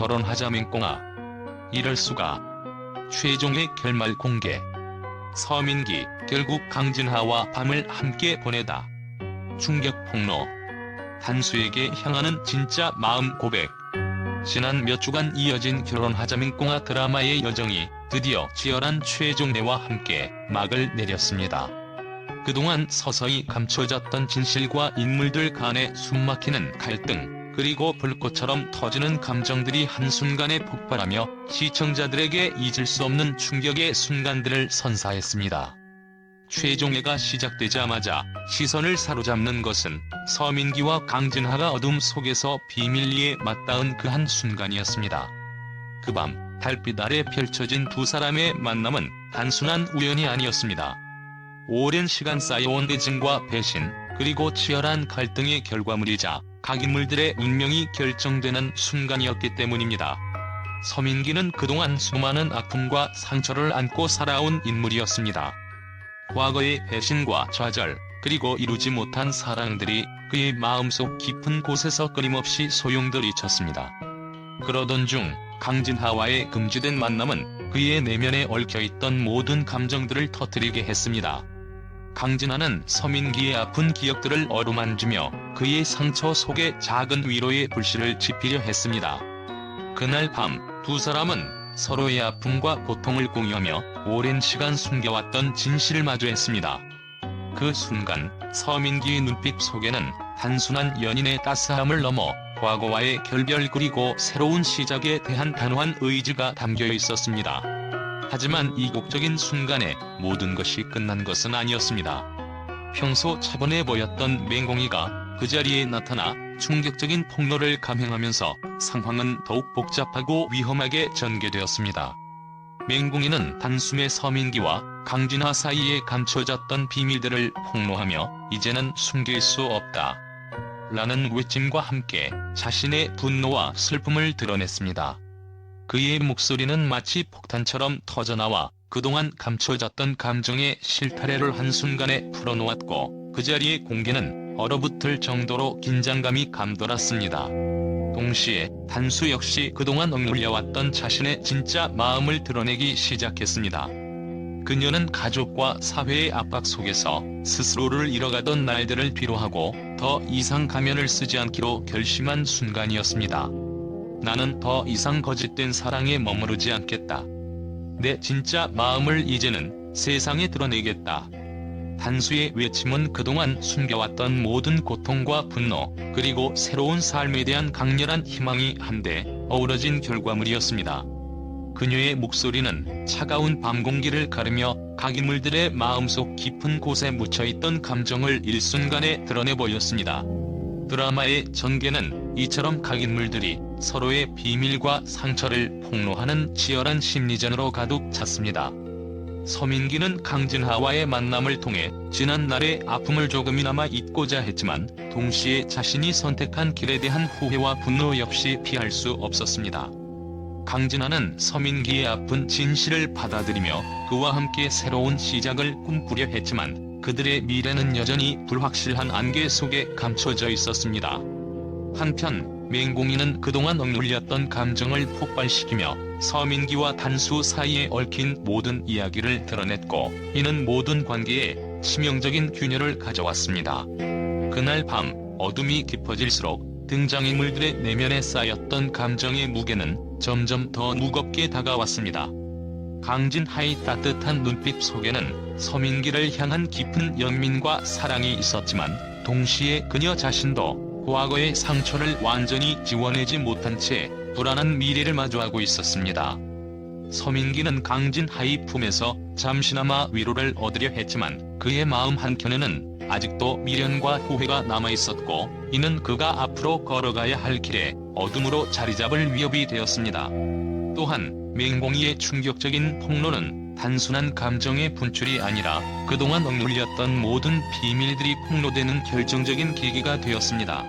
결혼하자 맹꽁아. 이럴 수가. 최종의 결말 공개. 서민기 결국 강진하와 밤을 함께 보내다. 충격 폭로. 단수에게 향하는 진짜 마음 고백. 지난 몇 주간 이어진 결혼하자 맹꽁아 드라마의 여정이 드디어 치열한 최종대와 함께 막을 내렸습니다. 그동안 서서히 감춰졌던 진실과 인물들 간의 숨막히는 갈등, 그리고 불꽃처럼 터지는 감정들이 한순간에 폭발하며 시청자들에게 잊을 수 없는 충격의 순간들을 선사했습니다. 최종회가 시작되자마자 시선을 사로잡는 것은 서민기와 강진하가 어둠 속에서 비밀리에 맞닿은 그 한 순간이었습니다. 그 밤 달빛 아래 펼쳐진 두 사람의 만남은 단순한 우연이 아니었습니다. 오랜 시간 쌓여온 애증과 배신, 그리고 치열한 갈등의 결과물이자 각 인물들의 운명이 결정되는 순간이었기 때문입니다. 서민기는 그동안 수많은 아픔과 상처를 안고 살아온 인물이었습니다. 과거의 배신과 좌절, 그리고 이루지 못한 사랑들이 그의 마음속 깊은 곳에서 끊임없이 소용돌이쳤습니다. 그러던 중 강진하와의 금지된 만남은 그의 내면에 얽혀있던 모든 감정들을 터뜨리게 했습니다. 강진하는 서민기의 아픈 기억들을 어루만지며 그의 상처 속에 작은 위로의 불씨를 지피려 했습니다. 그날 밤 두 사람은 서로의 아픔과 고통을 공유하며 오랜 시간 숨겨왔던 진실을 마주했습니다. 그 순간 서민기의 눈빛 속에는 단순한 연인의 따스함을 넘어 과거와의 결별 그리고 새로운 시작에 대한 단호한 의지가 담겨 있었습니다. 하지만 이국적인 순간에 모든 것이 끝난 것은 아니었습니다. 평소 차분해 보였던 맹공이가 그 자리에 나타나 충격적인 폭로를 감행하면서 상황은 더욱 복잡하고 위험하게 전개되었습니다. 맹공이는 단숨에 서민기와 강진하 사이에 감춰졌던 비밀들을 폭로하며 이제는 숨길 수 없다. 라는 외침과 함께 자신의 분노와 슬픔을 드러냈습니다. 그의 목소리는 마치 폭탄처럼 터져나와 그동안 감춰졌던 감정의 실타래를 한순간에 풀어놓았고 그 자리의 공기는 얼어붙을 정도로 긴장감이 감돌았습니다. 동시에 단수 역시 그동안 억눌려왔던 자신의 진짜 마음을 드러내기 시작했습니다. 그녀는 가족과 사회의 압박 속에서 스스로를 잃어가던 날들을 비로하고 더 이상 가면을 쓰지 않기로 결심한 순간이었습니다. 나는 더 이상 거짓된 사랑에 머무르지 않겠다. 내 진짜 마음을 이제는 세상에 드러내겠다. 단수의 외침은 그동안 숨겨왔던 모든 고통과 분노, 그리고 새로운 삶에 대한 강렬한 희망이 한데 어우러진 결과물이었습니다. 그녀의 목소리는 차가운 밤 공기를 가르며 각 인물들의 마음속 깊은 곳에 묻혀있던 감정을 일순간에 드러내 보였습니다. 드라마의 전개는 이처럼 각 인물들이 서로의 비밀과 상처를 폭로하는 치열한 심리전으로 가득 찼습니다. 서민기는 강진하와의 만남을 통해 지난날의 아픔을 조금이나마 잊고자 했지만 동시에 자신이 선택한 길에 대한 후회와 분노 역시 피할 수 없었습니다. 강진하는 서민기의 아픈 진실을 받아들이며 그와 함께 새로운 시작을 꿈꾸려 했지만 그들의 미래는 여전히 불확실한 안개 속에 감춰져 있었습니다. 한편 맹공이는 그동안 억눌렸던 감정을 폭발시키며 서민기와 단수 사이에 얽힌 모든 이야기를 드러냈고 이는 모든 관계에 치명적인 균열을 가져왔습니다. 그날 밤 어둠이 깊어질수록 등장인물들의 내면에 쌓였던 감정의 무게는 점점 더 무겁게 다가왔습니다. 강진하의 따뜻한 눈빛 속에는 서민기를 향한 깊은 연민과 사랑이 있었지만 동시에 그녀 자신도 과거의 상처를 완전히 지워내지 못한 채 불안한 미래를 마주하고 있었습니다. 서민기는 강진하의 품에서 잠시나마 위로를 얻으려 했지만 그의 마음 한켠에는 아직도 미련과 후회가 남아 있었고 이는 그가 앞으로 걸어가야 할 길에 어둠으로 자리 잡을 위협이 되었습니다. 또한 맹공이의 충격적인 폭로는 단순한 감정의 분출이 아니라 그동안 억눌렸던 모든 비밀들이 폭로되는 결정적인 계기가 되었습니다.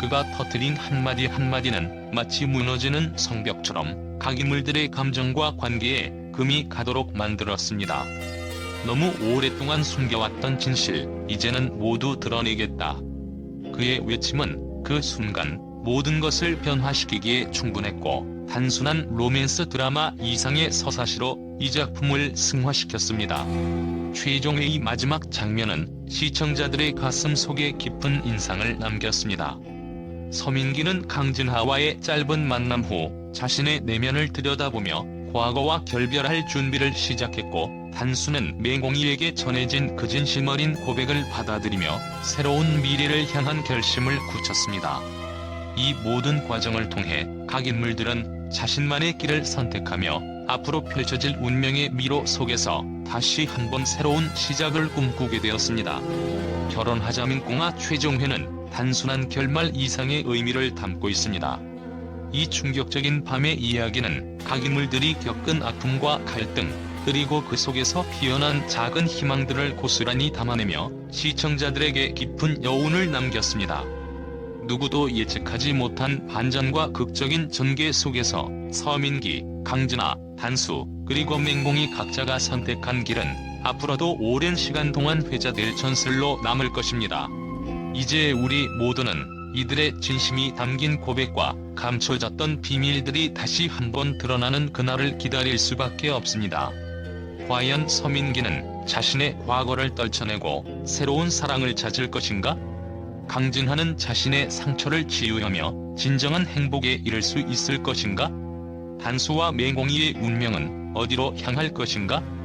그가 터뜨린 한마디 한마디는 마치 무너지는 성벽처럼 각 인물들의 감정과 관계에 금이 가도록 만들었습니다. 너무 오랫동안 숨겨왔던 진실, 이제는 모두 드러내겠다. 그의 외침은 그 순간 모든 것을 변화시키기에 충분했고 단순한 로맨스 드라마 이상의 서사시로 이 작품을 승화시켰습니다. 최종회의 마지막 장면은 시청자들의 가슴 속에 깊은 인상을 남겼습니다. 서민기는 강진하와의 짧은 만남 후 자신의 내면을 들여다보며 과거와 결별할 준비를 시작했고 단수는 맹공이에게 전해진 그 진심 어린 고백을 받아들이며 새로운 미래를 향한 결심을 굳혔습니다. 이 모든 과정을 통해 각 인물들은 자신만의 길을 선택하며 앞으로 펼쳐질 운명의 미로 속에서 다시 한번 새로운 시작을 꿈꾸게 되었습니다. 결혼하자 민 꽁아 최종회는 단순한 결말 이상의 의미를 담고 있습니다. 이 충격적인 밤의 이야기는 각 인물들이 겪은 아픔과 갈등, 그리고 그 속에서 피어난 작은 희망들을 고스란히 담아내며 시청자들에게 깊은 여운을 남겼습니다. 누구도 예측하지 못한 반전과 극적인 전개 속에서 서민기, 강진아, 단수, 그리고 맹공이 각자가 선택한 길은 앞으로도 오랜 시간 동안 회자될 전설로 남을 것입니다. 이제 우리 모두는 이들의 진심이 담긴 고백과 감춰졌던 비밀들이 다시 한번 드러나는 그날을 기다릴 수밖에 없습니다. 과연 서민기는 자신의 과거를 떨쳐내고 새로운 사랑을 찾을 것인가? 강진하는 자신의 상처를 치유하며 진정한 행복에 이를 수 있을 것인가? 단수와 맹공이의 운명은 어디로 향할 것인가?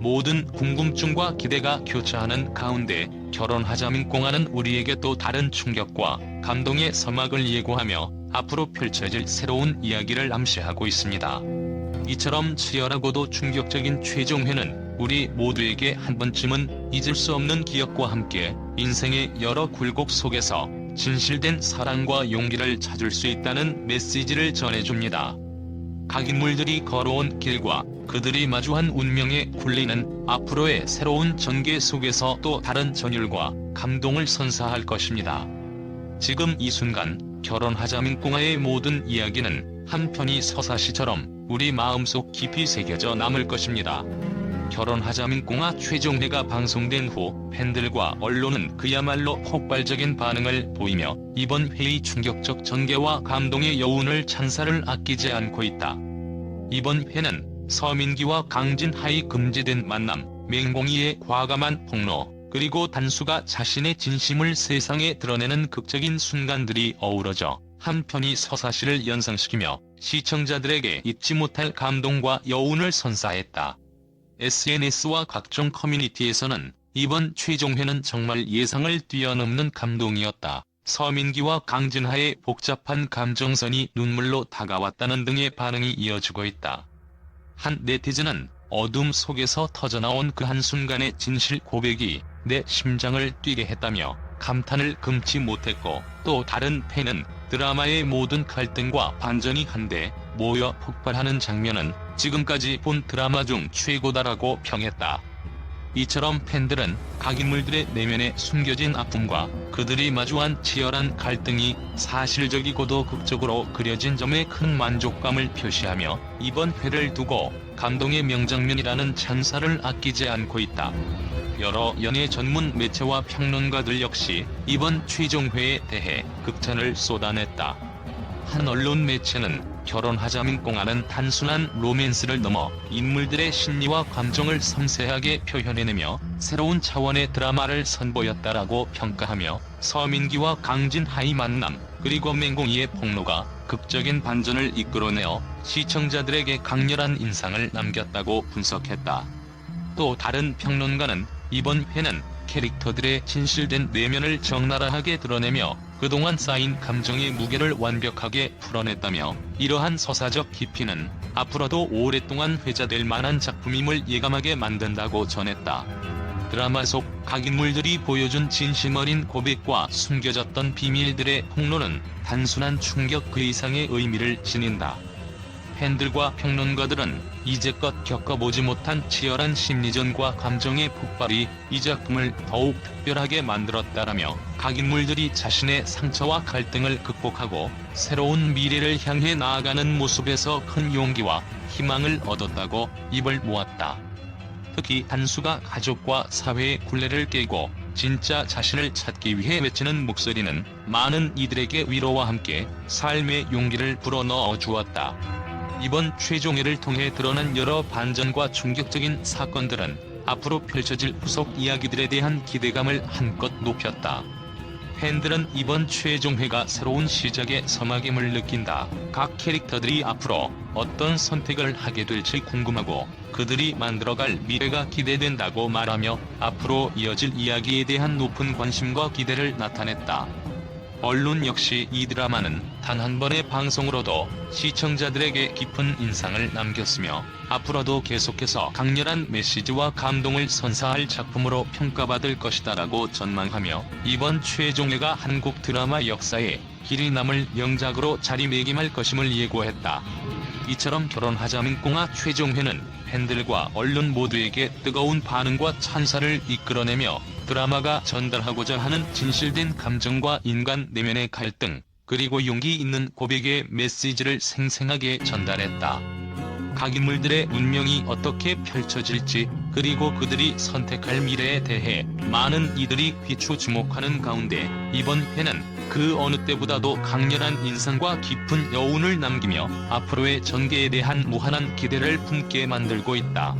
모든 궁금증과 기대가 교차하는 가운데 결혼하자민 꽁하는 우리에게 또 다른 충격과 감동의 서막을 예고하며 앞으로 펼쳐질 새로운 이야기를 암시하고 있습니다. 이처럼 치열하고도 충격적인 최종회는 우리 모두에게 한 번쯤은 잊을 수 없는 기억과 함께 인생의 여러 굴곡 속에서 진실된 사랑과 용기를 찾을 수 있다는 메시지를 전해줍니다. 각 인물들이 걸어온 길과 그들이 마주한 운명의 굴리는 앞으로의 새로운 전개 속에서 또 다른 전율과 감동을 선사할 것입니다. 지금 이 순간 결혼하자 민 꽁아의 모든 이야기는 한 편의 서사시처럼 우리 마음속 깊이 새겨져 남을 것입니다. 결혼하자민 꽁아 최종회가 방송된 후 팬들과 언론은 그야말로 폭발적인 반응을 보이며 이번 회의 충격적 전개와 감동의 여운을 찬사를 아끼지 않고 있다. 이번 회는 서민기와 강진하의 금지된 만남, 맹공이의 과감한 폭로, 그리고 단수가 자신의 진심을 세상에 드러내는 극적인 순간들이 어우러져 한 편의 서사시를 연상시키며 시청자들에게 잊지 못할 감동과 여운을 선사했다. SNS와 각종 커뮤니티에서는 이번 최종회는 정말 예상을 뛰어넘는 감동이었다. 서민기와 강진하의 복잡한 감정선이 눈물로 다가왔다는 등의 반응이 이어지고 있다. 한 네티즌은 어둠 속에서 터져나온 그 한순간의 진실 고백이 내 심장을 뛰게 했다며 감탄을 금치 못했고 또 다른 팬은 드라마의 모든 갈등과 반전이 한데 모여 폭발하는 장면은 지금까지 본 드라마 중 최고다라고 평했다. 이처럼 팬들은 각 인물들의 내면에 숨겨진 아픔과 그들이 마주한 치열한 갈등이 사실적이고도 극적으로 그려진 점에 큰 만족감을 표시하며 이번 회를 두고 감동의 명장면이라는 찬사를 아끼지 않고 있다. 여러 연예 전문 매체와 평론가들 역시 이번 최종회에 대해 극찬을 쏟아냈다. 한 언론 매체는 결혼하자민 꽁아는 단순한 로맨스를 넘어 인물들의 심리와 감정을 섬세하게 표현해내며 새로운 차원의 드라마를 선보였다라고 평가하며 서민기와 강진하의 만남 그리고 맹공이의 폭로가 극적인 반전을 이끌어내어 시청자들에게 강렬한 인상을 남겼다고 분석했다. 또 다른 평론가는 이번 회는 캐릭터들의 진실된 내면을 적나라하게 드러내며 그동안 쌓인 감정의 무게를 완벽하게 풀어냈다며 이러한 서사적 깊이는 앞으로도 오랫동안 회자될 만한 작품임을 예감하게 만든다고 전했다. 드라마 속 각 인물들이 보여준 진심 어린 고백과 숨겨졌던 비밀들의 폭로는 단순한 충격 그 이상의 의미를 지닌다. 팬들과 평론가들은 이제껏 겪어보지 못한 치열한 심리전과 감정의 폭발이 이 작품을 더욱 특별하게 만들었다라며 각 인물들이 자신의 상처와 갈등을 극복하고 새로운 미래를 향해 나아가는 모습에서 큰 용기와 희망을 얻었다고 입을 모았다. 특히 단수가 가족과 사회의 굴레를 깨고 진짜 자신을 찾기 위해 외치는 목소리는 많은 이들에게 위로와 함께 삶의 용기를 불어넣어 주었다. 이번 최종회를 통해 드러난 여러 반전과 충격적인 사건들은 앞으로 펼쳐질 후속 이야기들에 대한 기대감을 한껏 높였다. 팬들은 이번 최종회가 새로운 시작의 서막임을 느낀다. 각 캐릭터들이 앞으로 어떤 선택을 하게 될지 궁금하고 그들이 만들어갈 미래가 기대된다고 말하며 앞으로 이어질 이야기에 대한 높은 관심과 기대를 나타냈다. 언론 역시 이 드라마는 단 한 번의 방송으로도 시청자들에게 깊은 인상을 남겼으며 앞으로도 계속해서 강렬한 메시지와 감동을 선사할 작품으로 평가받을 것이다라고 전망하며 이번 최종회가 한국 드라마 역사에 길이 남을 명작으로 자리매김할 것임을 예고했다. 이처럼 결혼하자 민꽁아 최종회는 팬들과 언론 모두에게 뜨거운 반응과 찬사를 이끌어내며 드라마가 전달하고자 하는 진실된 감정과 인간 내면의 갈등, 그리고 용기 있는 고백의 메시지를 생생하게 전달했다. 각 인물들의 운명이 어떻게 펼쳐질지, 그리고 그들이 선택할 미래에 대해 많은 이들이 귀추 주목하는 가운데 이번 회는 그 어느 때보다도 강렬한 인상과 깊은 여운을 남기며 앞으로의 전개에 대한 무한한 기대를 품게 만들고 있다.